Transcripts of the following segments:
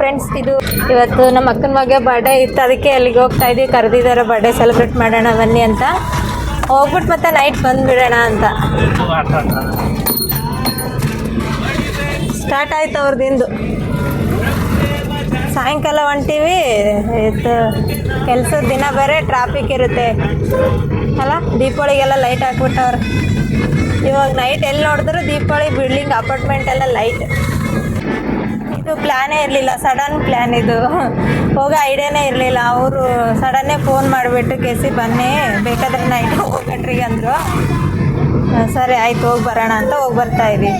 Friends ಇದು ಇವತ್ತು ನಮ್ಮ ಅಕ್ಕನ ಮಗ ಬರ್ಡೇ ಇತ್ತು. ಅದಕ್ಕೆ ಅಲ್ಲಿಗೆ ಹೋಗ್ತಾ ಇದ್ವಿ. ಕರೆದಿದ್ದಾರೆ ಬರ್ಡೇ ಸೆಲೆಬ್ರೇಟ್ ಮಾಡೋಣ, ಬನ್ನಿ ಅಂತ. ಹೋಗ್ಬಿಟ್ಟು ಮತ್ತೆ ನೈಟ್ ಬಂದ್ಬಿಡೋಣ ಅಂತ. ಸ್ಟಾರ್ಟ್ ಆಯ್ತು ಅವ್ರದ್ದು ಸಾಯಂಕಾಲ ಹೊಂಟೀವಿ ಇದು ಕೆಲಸದ ದಿನ ಬೇರೆ ಟ್ರಾಫಿಕ್ ಇರುತ್ತೆ. ಅಲ್ಲ, ದೀಪಾವಳಿಗೆಲ್ಲ ಲೈಟ್ ಹಾಕ್ಬಿಟ್ಟವ್ರು. ಇವಾಗ ನೈಟ್ ಎಲ್ಲಿ ನೋಡಿದ್ರು ದೀಪಾವಳಿ ಬಿಲ್ಡಿಂಗ್ ಅಪಾರ್ಟ್ಮೆಂಟ್ ಎಲ್ಲ ಲೈಟ್ ಪ್ಲ್ಯಾನೇ ಇರಲಿಲ್ಲ ಸಡನ್ ಪ್ಲ್ಯಾನ್ ಇದು. ಹೋಗೋ ಐಡಿಯಾನೇ ಇರಲಿಲ್ಲ. ಅವರು ಸಡನ್ನೇ ಫೋನ್ ಮಾಡಿಬಿಟ್ಟು ಕೆಸಿ ಬನ್ನಿ, ಬೇಕಾದ್ರೆ ನೈಟ್ ಹೋಗ್ಬೇಕ್ರಿ ಅಂದರು. ಸರಿ, ಆಯ್ತು, ಹೋಗಿ ಬರೋಣ ಅಂತ ಹೋಗಿ ಬರ್ತಾ ಇದ್ದೀವಿ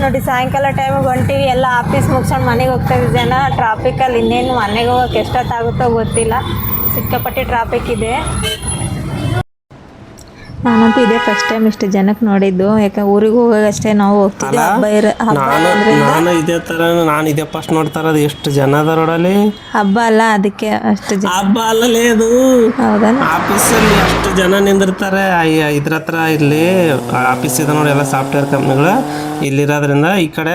ನೋಡಿ, ಸಾಯಂಕಾಲ ಟೈಮಿಗೆ ಹೊಂಟಿವಿ ಎಲ್ಲ ಆಫೀಸ್ ಮುಗಿಸ್ಕೊಂಡು ಮನೆಗೆ ಹೋಗ್ತಾ ಇದ್ದೀವಿ ಜನ. ಟ್ರಾಫಿಕಲ್ಲಿ ಇನ್ನೇನು ಮನೆಗೆ ಹೋಗೋಕೆ ಎಷ್ಟೊತ್ತಾಗುತ್ತೋ ಗೊತ್ತಿಲ್ಲ. ಸಿಕ್ಕಾಪಟ್ಟೆ ಟ್ರಾಫಿಕ್ ಇದೆ. ನಾನಂತೂ ಇದೇ ಫಸ್ಟ್ ಟೈಮ್ ಇಷ್ಟು ಜನಕ್ಕೆ ನೋಡಿದ್ದು. ಯಾಕೆ ಊರಿಗೆ ಅಷ್ಟೇ ನಾವು ಹೋಗ್ತಿದ್ವಿ. ಹಬ್ಬ ಇರ ಹಬ್ಬ ನಾನು ಅಂದ್ರೆ ನಾನು ಇದೇ ತರ ನಾನು ಇದೇ ಫಸ್ಟ್ ನೋಡ್ತಾ ಇರೋದು ಎಷ್ಟು ಜನ ಅದ ರೋಡಲ್ಲಿ? ಹಬ್ಬ ಅಲ್ಲ ಅದಕ್ಕೆ ಅಷ್ಟು ಜನ ಹಬ್ಬ ಅಲ್ಲಲೇ ಅದು. ಹೌದಾ ಆಫೀಸಲ್ಲಿ ಎಷ್ಟು ಜನ ನಿಂದಿರ್ತಾರೆ. ಇದ್ರ ಹತ್ರ ಇಲ್ಲಿ ಆಫೀಸ್ ಇದೆ ನೋಡಿ ಎಲ್ಲ ಸಾಫ್ಟ್ವೇರ್ ಕಂಪ್ನಿಗಳು ಇಲ್ಲಿರೋದ್ರಿಂದ ಈ ಕಡೆ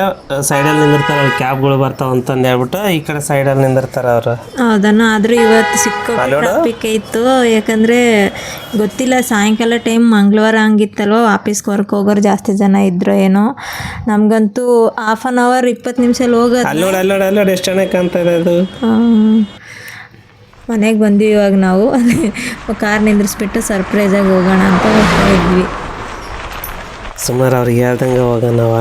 ಸೈಡಲ್ಲಿ ನಿಂದಿರ್ತಾರೆ. ಅವ್ರು ಕ್ಯಾಬ್ಗಳು ಬರ್ತಾವ ಅಂತಂದು ಹೇಳ್ಬಿಟ್ಟು ಈ ಕಡೆ ಸೈಡಲ್ಲಿ ನಿಂದಿರ್ತಾರೆ ಅವರು. ಹೌದನ ಆದ್ರೂ ಇವತ್ತು ಸಿಕ್ಕ ಟ್ರಾಫಿಕ್ ಇತ್ತು. ಯಾಕಂದ್ರೆ ಗೊತ್ತಿಲ್ಲ ಸಾಯಂಕಾಲ ಟೈಮ್ ಮಂಗಳವಾರ ಹಂಗಿತ್ತಲ್ವ? ಆಫೀಸ್ಗೆ ವರ್ಕ್ ಹೋಗೋರು ಜಾಸ್ತಿ ಜನ ಇದ್ರು ಏನೋ? ನಮಗಂತೂ ಹಾಫ್ ಆನ್ ಅವರ್ ಇಪ್ಪತ್ತು ನಿಮಿಷದಲ್ಲಿ ಹೋಗೋದು ಎಷ್ಟು ಚೆನ್ನಾಗಿ ಕಾಣ್ತಾ ಇದೆ ಅದು? ಮನೆಗೆ ಬಂದ್ವಿ ಇವಾಗ ನಾವು. ಕಾರ್ ನಿಂದ್ರಿಸ್ಬಿಟ್ಟು ಸರ್ಪ್ರೈಸಾಗಿ ಹೋಗೋಣ ಅಂತ ಹೋಗ್ತಾ ಇದ್ವಿ. ಸುಮಾರು ಅವ್ರಿಗೆ ಹೇಳ್ದಂಗೆ ಹೋಗೋಣ ನಾವು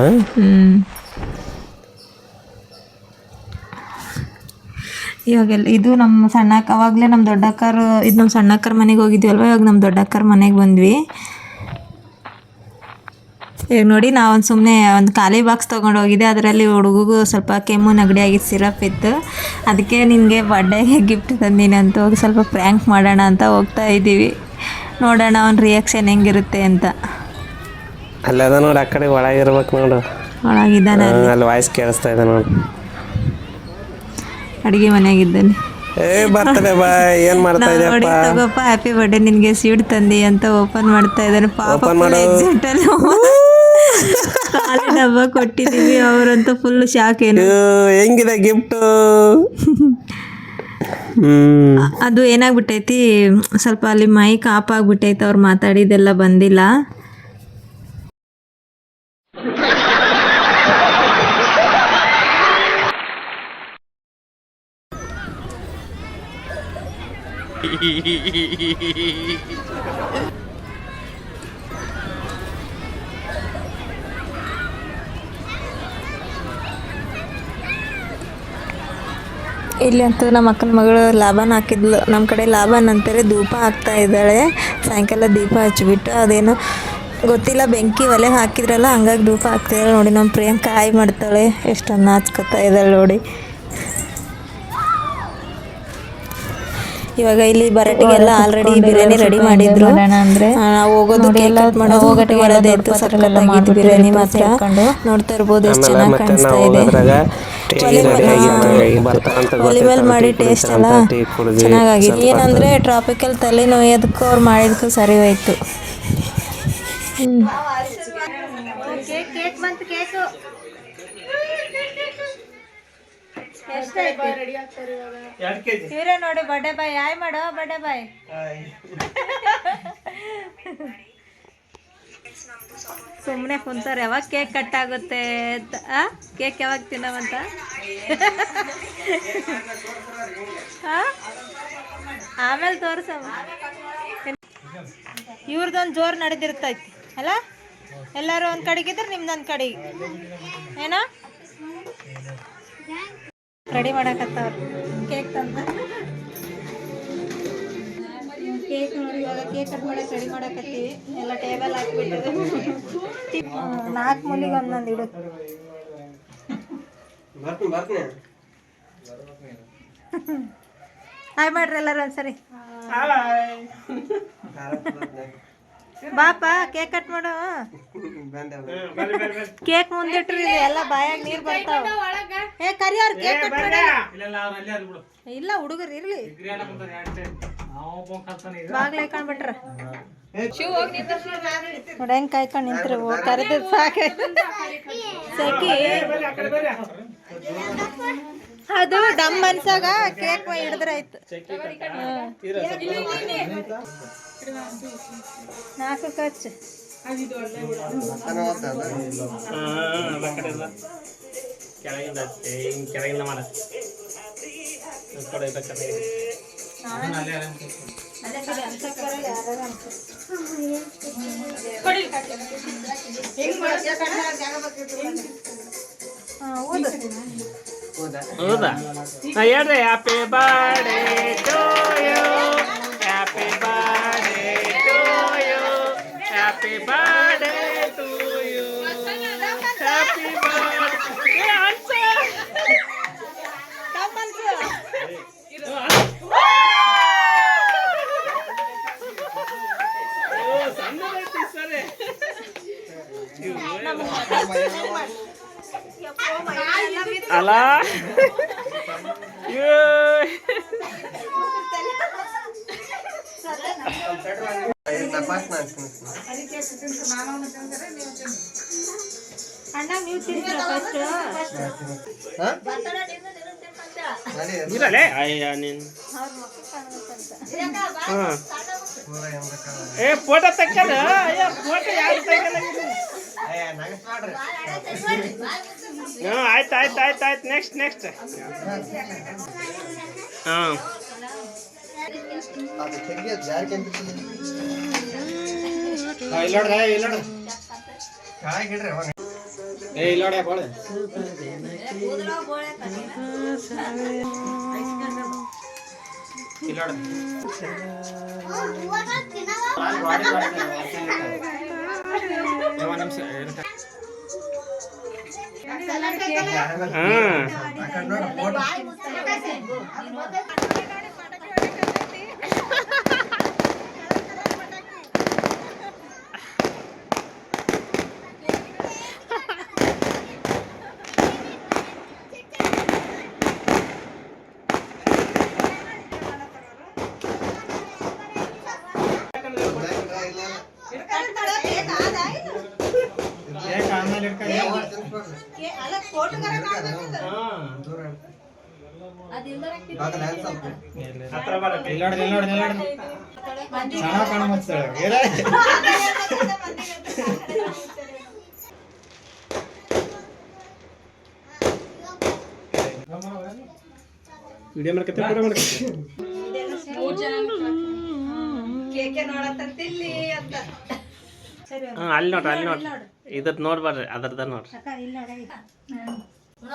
ಇವಾಗೆಲ್ಲ ಇದು ನಮ್ಮ ಸಣ್ಣಕ್ಕ ಅವಾಗಲೇ ನಮ್ಮ ದೊಡ್ಡಕ್ಕರು ಇದು ನಮ್ಮ ಸಣ್ಣಕ್ಕರ ಮನೆಗೆ ಹೋಗಿದ್ವಲ್ವ? ಇವಾಗ ನಮ್ಮ ದೊಡ್ಡಕ್ಕರ ಮನೆಗೆ ಬಂದ್ವಿ. ಈಗ ನೋಡಿ ನಾವೊಂದು ಸುಮ್ಮನೆ ಒಂದು ಖಾಲಿ ಬಾಕ್ಸ್ ತೊಗೊಂಡು ಹೋಗಿದ್ದೆ. ಅದರಲ್ಲಿ ಹುಡುಗಗೂ ಸ್ವಲ್ಪ ಕೆಮ್ಮು ನಗಡಿ ಆಗಿ ಸಿರಪ್ ಇತ್ತು. ಅದಕ್ಕೆ ನಿನಗೆ ಬರ್ಡೇಗೆ ಗಿಫ್ಟ್ ತಂದೀನಿ ಅಂತ ಹೋಗಿ ಸ್ವಲ್ಪ ಪ್ರ್ಯಾಂಕ್ ಮಾಡೋಣ ಅಂತ ಹೋಗ್ತಾ ಇದ್ದೀವಿ. ನೋಡೋಣ ಅವ್ನ ರಿಯಾಕ್ಷನ್ ಹೆಂಗಿರುತ್ತೆ ಅಂತ. ಅಲ್ಲದ ನೋಡಿ ಆ ಕಡೆ ಒಳಗಿರ್ಬೇಕು ನೋಡು. ಒಳಗಿದ್ದಾನೆ ಅಲ್ಲಿ. ವಾಯ್ಸ್ ಕೇಳಿಸ್ತಾ ಇದೆ ನೋಡು. ಅಡುಗೆ ಮನೆಯಾಗಿದ್ದಾನೆ. ಏ ಬರ್ತದೆ ಬಾ ಏನ್ ಮಾಡ್ತಾ ನೋಡಿ ಇದೆಯಪ್ಪ? ತಗೋಪ್ಪ ಹ್ಯಾಪಿ ಬರ್ಡೇ ನಿನ್ಗೆ ಸ್ವೀಟ್ ತಂದಿ ಅಂತ ಓಪನ್ ಮಾಡ್ತಾ ಇದ್ದಾನೆ. ಪಾಪ Open ಮಾಡು. ಎಕ್ಸಿಟ್ ಅಲ್ಲಿ ಕೊಟ್ಟಿದೀವಿ ಅವರಂತೂ ಫುಲ್ ಶಾಕ್ ಏನು. ಇದು ಹೆಂಗಿದೆ ಗಿಫ್ಟ್ ಹ್ಮ್. ಅದು ಏನಾಗ್ಬಿಟ್ಟೈತಿ ಸ್ವಲ್ಪ ಅಲ್ಲಿ ಮೈಕ್ ಆಫ್ ಆಗ್ಬಿಟ್ಟೈತೆ ಅವ್ರು ಮಾತಾಡಿದೆಲ್ಲ ಬಂದಿಲ್ಲ. ಇಲ್ಲಿ ಅಂತ ನಮ್ಮ ಅಕ್ಕನ ಮಗಳು ಲಾಭನ ಹಾಕಿದ್ಲು. ನಮ್ಮ ಕಡೆ ಲಾಭನ ಅಂತಾರೆ ಧೂಪ ಹಾಕ್ತಾ ಇದ್ದಾಳೆ. ಸಾಯಂಕಾಲ ದೀಪ ಹಚ್ಚಿಬಿಟ್ಟು ಅದೇನು ಗೊತ್ತಿಲ್ಲ, ಬೆಂಕಿ ಒಲೆ ಹಾಕಿದ್ರಲ್ಲ, ಹಂಗಾಗಿ ಧೂಪ ಹಾಕ್ತಿದ್ದಾಳೆ ನೋಡಿ, ನಮ್ಮ ಪ್ರಿಯಾಂಕ ಕಾಯಿ ಮಾಡ್ತಾಳೆ. ಎಷ್ಟೊಂದು ನಾಚ್ಕೊತಾ ಇದ್ದಾಳೆ ನೋಡಿ. ಇವಾಗ ಇಲ್ಲಿ ಬರಟಿಗೆಲ್ಲ ಆಲ್ರೆಡಿ ಬಿರಿಯಾನಿ ರೆಡಿ ಮಾಡಿದ್ರು. ಅಂದ್ರೆ ನಾವು ಹೋಗೋದು ಕೇಕ್ ಕಟ್ ಮಾಡೋದು ಹೋಗಟ್ಟಿಗೆ ಸಕ್ಕತ್ತಾಗಿತ್ತು ಬಿರಿಯಾನಿ ಮಾತ್ರ ನೋಡ್ತಾ ಇರ್ಬೋದು ಎಷ್ಟು ಚೆನ್ನಾಗಿ ಕಾಣಿಸ್ತಾ ಇದೆ. ಮೇಲೆ- ಮಾಡಿ ಟೇಸ್ಟ್ ಎಲ್ಲ ಚೆನ್ನಾಗಾಗಿತ್ತು ಚೆನ್ನಾಗಾಗಿದೆ. ಏನಂದ್ರೆ ಟ್ರಾಪಿಕಲ್ ತಲೆ ನೋಯೋದಕ್ಕೂ ಅವ್ರು ಮಾಡಿದಕ್ಕೂ ಸರಿ ಹೋಯ್ತು. ಇವರೇ ನೋಡಿ ಬಡ್ಡೆ ಬಾಯ್. ಆಯ್ ಮಾಡೋ ಬಡ್ಡೆ ಬಾಯ್. ಸುಮ್ಮನೆ ಕುಂತಾರೆ. ಯಾವಾಗ ಕೇಕ್ ಕಟ್ ಆಗುತ್ತೆ ಅಂತ ಕೇಕ್ ಯಾವಾಗ ತಿನ್ನವಂತ? ಆಮೇಲೆ ತೋರ್ಸ. ಇವ್ರದೊಂದು ಜೋರು ನಡೆದಿರ್ತೈತಿ ಅಲ್ಲ? ಎಲ್ಲರೂ ಒಂದು ಕಡೆಗಿದ್ರೆ ನಿಮ್ದೊಂದು ಕಡೆಗೆ. ಏನೋ? ರೆಡಿ ಮಾಡಕತ್ತವ್ರು. ಕೇಕ್ ತಂದ. ಕೇಕ್ ನೋಡಿ ಇವಾಗ ಕೇಕ್ ಕಟ್ ಮಾಡಕ್ಕೆ ರೆಡಿ ಮಾಡಕತ್ತೀವಿ. ಎಲ್ಲ ಟೇಬಲ್ ಹಾಕ್ಬಿಟ್ಟು. ನಾಲ್ಕು ಮೂಲಿಗೆ ಒಂದೊಂದು ಇಡು. ಹಾಯ್ ಮಾಡ್ರಿ ಎಲ್ಲರೂ ಒಂದ್ಸರಿ. ಬಾಪ ಕೇಕ್ ಕಟ್ ಮಾಡು. ಕೇಕ್ ಮುಂದಿಟ್ರಿ ಇದು ಎಲ್ಲ ಬಾಯಾಗ ನೀರ್ ಬರ್ತಾವ. ಏ ಕರಿಯವ್ರ ಕೇಕ್ ಕಟ್ ಮಾಡ ಇಲ್ಲ ಹುಡುಗರು ಇರ್ಲಿ. ಬಾಗ್ಲ ಕಾಣ್ಬಿಟ್ರ ನೋಡಿ ಹೆಂಗ್ ಕಾಯ್ಕೊಂಡು ನಿಂತ್ರಿ. ಕರೆದ ಸಾಕಿ. ಸೆಕಿ ಅದು ಡಮ್ ಅನ್ಸಾಗ ಕೇಕ್ ಹಿಡಿದ್ರಾಯ್ತು ನಾಲ್ಕು ಖರ್ಚು ಕೆಳಗೆ. ಹೌದಾ? ಹಾ, ಹೇಳ್ರಿ happy birthday to you happy birthday to you happy birthday to you happy birthday ಅಲ್ಲ ಅಣ್ಣ ನೀವು ತಿರ್ಗಿರ ಫಸ್ಟ್ ಇರಲೇ ಅಯ್ಯ ನೀನು ಹಾಂ ಏ ಫೋಟೋ ತೆಕ್ಕದ ಅಯ್ಯ ಫೋಟೋ ಯಾರು ತೆಗಲ್ಲ ಹಾಂ ಆಯ್ತು ಆಯ್ತು ಆಯ್ತು ಆಯ್ತು. ನೆಕ್ಸ್ಟ್ ನೆಕ್ಸ್ಟ್ ಹಾಂ. ಏ ಇಲ್ಲೋಡೆ ಬಾಳೆ. ಇಲ್ಲೋಡೆ ಒಂದು ನಿಮಿಷ ಹಾಂ ಆಮೇಲೆ ಇಟ್ಕೊಂಡು ಹತ್ರ ಬರತ್ತೆ ಇಲ್ಲೋಡೆ ಇಲ್ಲೋಡೆ ಇಲ್ಲೋಡೆ ಅಲ್ಲಿ ನೋಡ್ರಿ ಅಲ್ಲಿ ನೋಡ್ರಿ ಇದ್ ನೋಡ್ಬಾರ್ರಿ ಅದ್ರದ ನೋಡ್ರಿ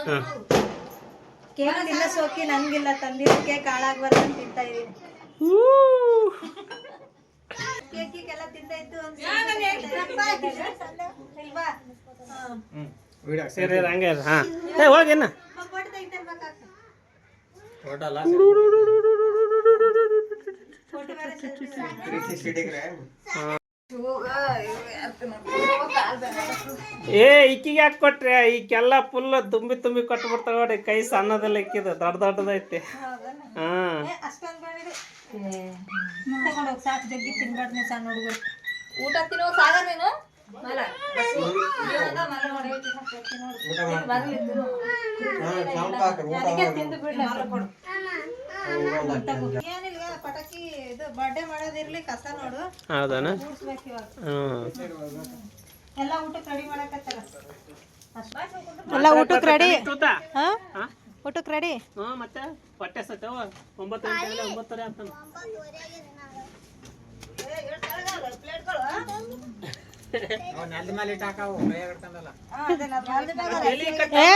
ಹಾಂ ಕೇಕ್ ತಿನ್ನ ಸೋಕಿ ನನ್ಗಿಲ್ಲ ತಂದಿರೋ ಕೇಕ್ ಹಾಳಾಗ್ಬಾರ್ದು ಅಂತ ತಿಂತಾ ಇದೀನಿ ಕೇಕಿಗೆಲ್ಲ ತಿಂದಾಯ್ತು ಇಲ್ವಾ ವಿಡಿಯೋ ಸರಿ ಹಂಗೆ ಹಾಂ ಏ ಹೋಗೇನ ಫೋಟೋ ಬೇರೆ ಏ ಇಕ್ಕಿಗೆ ಯಾಕೆ ಕೊಟ್ರಿ? ಈಕೆಲ್ಲ ಫುಲ್ ತುಂಬಿ ತುಂಬಿ ಕೊಟ್ಟು ಬಿಡ್ತಾವ ನೋಡಿ ಕೈ ಸಣ್ಣದೆಲ್ಲ ಇಕ್ಕಿದ ದೊಡ್ಡ ದೊಡ್ಡದೈತಿ ಹಾಂ. ಊಟ ತಿನ್ನೋ. ಸಾಗ ನೀನು ತಿಂದು ಬಿಡ್ಲಿ ಪಟಾಕಿ ಇದು ಬರ್ಡೇ ಮಾಡೋದಿರ್ಲಿ ಕಸ ನೋಡು. ಹೌದಾನ? ಕೂಡ್ಸ್ಬೇಕು ಇವಾಗ. ಎಲ್ಲ ಊಟಕ್ಕೆ ರೆಡಿ ಮಾಡಕತ್ತಾರ? ಎಲ್ಲ ಊಟಕ್ಕೆ ರೆಡಿ ಹಾ? ಹಾಂ? ಊಟಕ್ಕೆ ರೆಡಿ ಹ್ಞೂ ಮತ್ತೆ ಹೊಟ್ಟೆ ಸತ್ತವ? ಒಂಬತ್ತು ಗಂಟೆ ಒಂಬತ್ತುವರೆ ಆಗ್ತಾನೆ ನೆಲದ ಮೇಲೆ ಇಟ್ಟು ಹಾಕಾವು ಕೈ ಹಿಡ್ಕೊಂಡಲ್ಲ ಎಲ್ಲಿ ಕಟ್ ಏ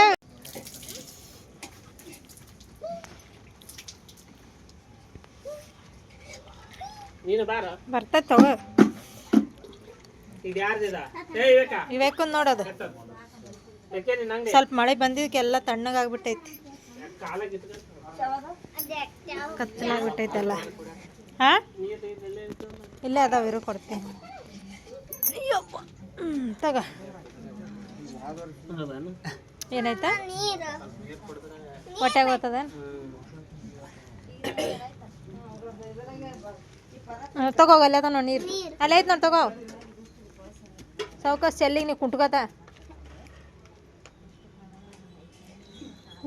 ನೀನು ಬಾರ. ಬರ್ತೈತೆ ತಗೋ. ಇದು? ಯಾರ್ದಿದ ಏ ವಿವೇಕ ನೋಡೋದು. ಯಾಕೆ ನೀನು ಹಂಗೆ? ಸ್ವಲ್ಪ ಮಳೆ ಬಂದಿದ್ದಕ್ಕೆಲ್ಲ ತಣ್ಣಗಾಗ್ಬಿಟ್ಟೈತಿ ಕಾಲಾಗಿ ಕತ್ತಲಾಗ್ಬಿಟ್ಟೈತಲ್ಲ. ಹಾ? ಇಲ್ಲೇ ಅದಾವ ಇರು ಕೊಡ್ತೀನಿ. ತಗ. ಏನಾಯ್ತ? ಏನಾಯ್ತಾ ಹೊಟ್ಟೆಗೆ ಹೋಗ್ತದ ತಗೋ ಅಲ್ಲೇ ಅದ ನೋಡಿ ನೀರು. ಅಲ್ಲೇ ಐತೆ ನೋಡಿ ತಗೋ. ಸೌಕ ಚೆಲ್ಲಿಗೆ ನೀವು ಕುಂಟ್ಕೋತ?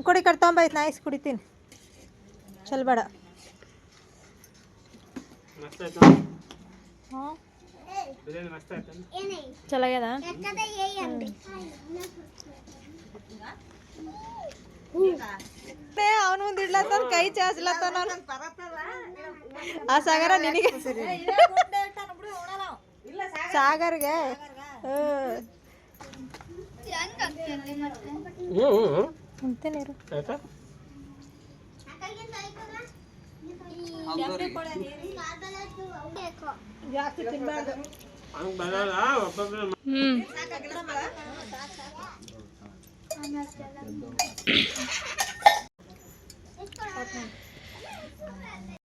ಕುಡಿ ಕಟ್ ತೊಗೊಂಬೈತ್ ನಾ ಐಸ್ ಕುಡಿತೀನಿ. ಚಲ್ ಬೇಡ. ಮಸ್ತ್ ಆಯ್ತು? ಹಾಂ? ಬಿರಿಯಾನಿ ಮಸ್ತ್ ಆಯ್ತು? ಚಲಾಗ್ಯದ? ಅವನು ಮುಂದೆ ಇಡ್ಲತ್ತ ಕೈ ಚಾಚ್ಲತ್ತ ಆ ಸಾಗರ ನಿನಗೆ? ಸಾಗರ್ಗೆ. ಹ್ಮ್.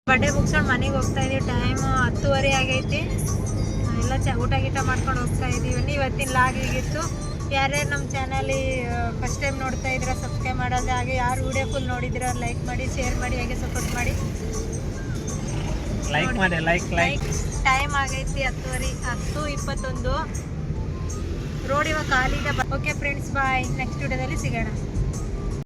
ಬಡ್ಡೆ ಮುಗಿಸ್ಕೊಂಡು ಮನೆಗೆ ಹೋಗ್ತಾ ಇದೀವಿ. ಟೈಮ್ ಹತ್ತುವರೆ ಆಗೈತಿ. ಎಲ್ಲ ಚ ಊಟ ಗೀಟ ಮಾಡ್ಕೊಂಡು ಹೋಗ್ತಾ ಇದೀವಿ. ಇವತ್ತಿನ ಲಾಗ್ ಹೀಗಿತ್ತು? ಯಾರ್ಯಾರು ನಮ್ಮ ಚಾನಲಿ ಫಸ್ಟ್ ಟೈಮ್ ನೋಡ್ತಾ ಇದ್ರೆ ಸಬ್ಸ್ಕ್ರೈಬ್ ಮಾಡೋದು ಹಾಗೆ ಯಾರು ವಿಡಿಯೋ ಫುಲ್ ನೋಡಿದ್ರೆ ಲೈಕ್ ಮಾಡಿ ಶೇರ್ ಮಾಡಿ ಹಾಗೆ ಸಪೋರ್ಟ್ ಮಾಡಿ. ಲೈಕ್ ಮಾಡಿ ಲೈಕ್ ಲೈಕ್ ಟೈಮ್ ಆಗೈತಿ ಹತ್ತುವರೆ ಹತ್ತು ಇಪ್ಪತ್ತೊಂದು. ರೋಡ್ ಇವಾಗ ಖಾಲಿ ಇದೆ. ಓಕೆ ಫ್ರೆಂಡ್ಸ್ ಬಾಯ್ ನೆಕ್ಸ್ಟ್ ವಿಡಿಯೋದಲ್ಲಿ ಸಿಗೋಣ.